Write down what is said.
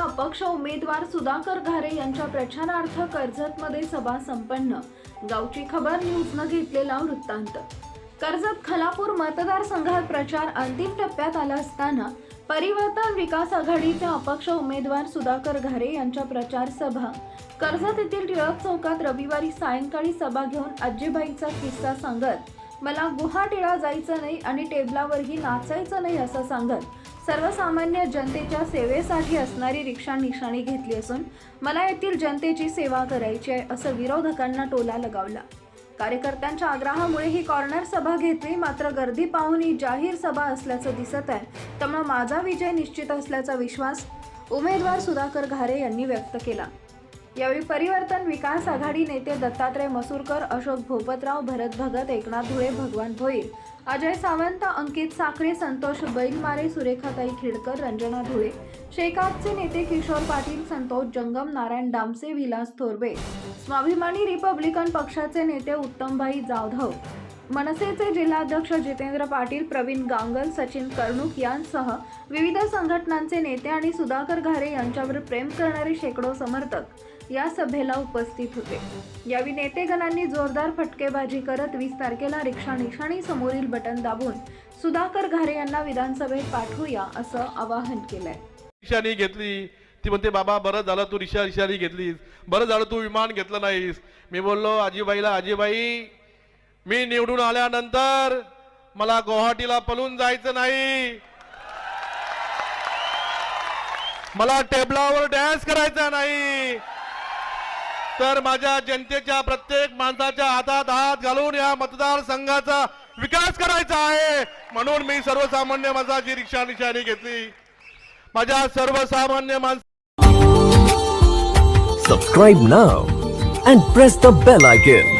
अपक्ष उमेदवार सुधाकर घारे यांच्या प्रचारार्थ कर्जतमध्ये सभा संपन्न. गावची खबर न्यूजनं घेतलेला वृत्तांत. कर्जत खलापूर मतदारसंघात प्रचार अंतिम टप्प्यात आला असताना परिवर्तन विकास आघाडीचे अपक्ष उमेदवार सुधाकर घारे यांच्या प्रचार सभा. कर्जत येथील टिळक चौकात रविवारी सायंकाळी सभा घेऊन आजीबाईचा किस्सा सांगत मला गुहाटिळा जायचं नाही आणि टेबलावरही नाचायचं नाही असं सांगत सर्वसामान्य जनतेच्या सेवेसाठी असणारी रिक्षा निशाणी घेतली असून मला येथील जनतेची सेवा करायची आहे असं विरोधकांना टोला लगावला. कार्यकर्त्यांच्या आग्रहामुळे ही कॉर्नर सभा घेतली मात्र गर्दी पाहून ही जाहीर सभा असल्याचं दिसत आहे. त्यामुळे माझा विजय निश्चित असल्याचा विश्वास उमेदवार सुधाकर घारे यांनी व्यक्त केला. यावेळी परिवर्तन विकास आघाडी नेते दत्तात्रय मसूरकर अशोक भोपतराव भरत भगत एकनाथ धुळे भगवान भोईर अजय सावंत अंकित साखरे संतोष बैलमारे सुरेखाताई खिडकर रंजना धुळे शेकापचे नेते किशोर पाटील संतोष जंगम नारायण डामसे विलास थोरबे स्वाभिमानी रिपब्लिकन पक्षाचे नेते उत्तमभाई जाधव मनसेचे जिल्हाध्यक्ष जितेंद्र पाटील प्रवीण गांगल सचिन कर्णुक यांसह विविध संघटनांचे नेते आणि सुधाकर घारे यांच्यावर प्रेम करणारे शेकडो समर्थक या सभेला उपस्थित होते. यावेळी नेतेगणांनी जोरदार फटकेबाजी करत वीस तारखेला रिक्षा निशाणी समोरील बटन दाबून सुधाकर घारे यांना विधानसभेत पाठवूया असं आवाहन केलंय. रिक्षानी घेतली. ती म्हणते बाबा बरं झालं तू रिक्षा रिक्षानी घेतलीस. बरं झालं तू विमान घेतलं नाहीस. मी बोललो आजीबाईला आजीबाई मी निवडून आल्यानंतर मला गुवाहाटीला पळून जायचं नाही. मला टेबलावर डॅन्स करायचा नाही. तर माझ्या जनतेच्या प्रत्येक माणसाच्या हातात हात घालून या मतदारसंघाचा विकास करायचा आहे. म्हणून मी सर्वसामान्य माणसाची रिक्षा निशाणी घेतली. माझ्या सर्वसामान्य माणसा Subscribe now and press the bell icon.